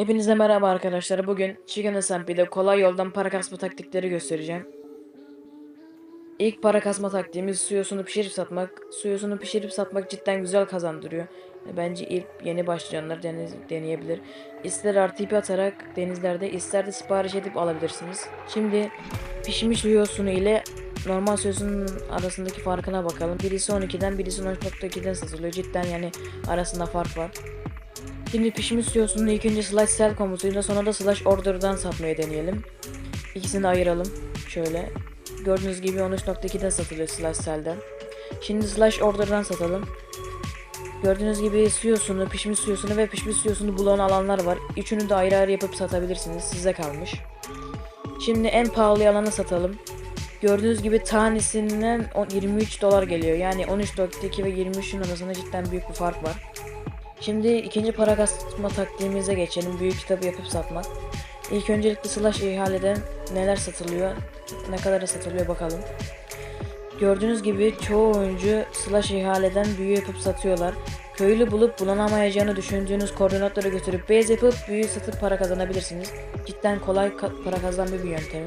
Hepinize merhaba arkadaşlar. Bugün Chicken SMP'de kolay yoldan para kasma taktikleri göstereceğim. İlk para kasma taktiğimiz suyosunu pişirip satmak. Suyosunu pişirip satmak cidden güzel kazandırıyor. Bence ilk yeni başlayanlar deniz, deneyebilir. İster RTP atarak denizlerde ister de sipariş edip alabilirsiniz. Şimdi pişmiş suyosunu ile normal soyosunun arasındaki farkına bakalım. Birisi 12'den birisi 13.2'den satılıyor. Cidden yani arasında fark var. Şimdi pişmiş suyosunu ilk önce slash sell komutuyla sonra da slash order'dan satmaya deneyelim. İkisini ayıralım. Şöyle. Gördüğünüz gibi 13.2'den satılıyor slash sell'den. Şimdi slash order'dan satalım. Gördüğünüz gibi suyosunu, pişmiş suyosunu ve pişmiş suyosunu bulan alanlar var. Üçünü de ayrı ayrı yapıp satabilirsiniz. Size kalmış. Şimdi en pahalı alanı satalım. Gördüğünüz gibi tanesinden on- 23 dolar geliyor. Yani 13.2 ve 23'ün arasında cidden büyük bir fark var. Şimdi ikinci para kasma taktiğimize geçelim. Büyük kitabı yapıp satmak. İlk öncelikle slash ihaleden neler satılıyor, ne kadar satılıyor bakalım. Gördüğünüz gibi çoğu oyuncu slash ihaleden büyü yapıp satıyorlar. Köylü bulup bulanamayacağını düşündüğünüz koordinatlara götürüp base yapıp büyü satıp para kazanabilirsiniz. Cidden kolay ka- para kazanan bir yöntemi.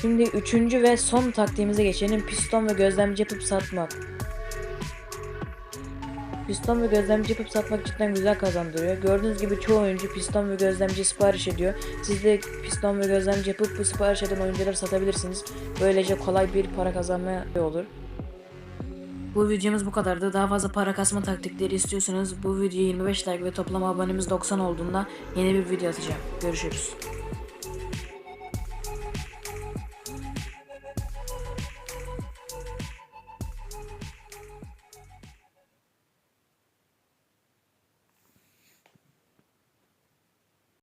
Şimdi üçüncü ve son taktiğimize geçelim. Piston ve gözlemci yapıp satmak. Piston ve gözlemci yapıp satmak cidden güzel kazandırıyor. Gördüğünüz gibi çoğu oyuncu piston ve gözlemci sipariş ediyor. Siz de piston ve gözlemci yapıp bu sipariş eden oyuncuları satabilirsiniz. Böylece kolay bir para kazanma olur. Bu videomuz bu kadardı. Daha fazla para kasma taktikleri istiyorsanız bu videoya 25 like ve toplam abonemiz 90 olduğunda yeni bir video atacağım. Görüşürüz.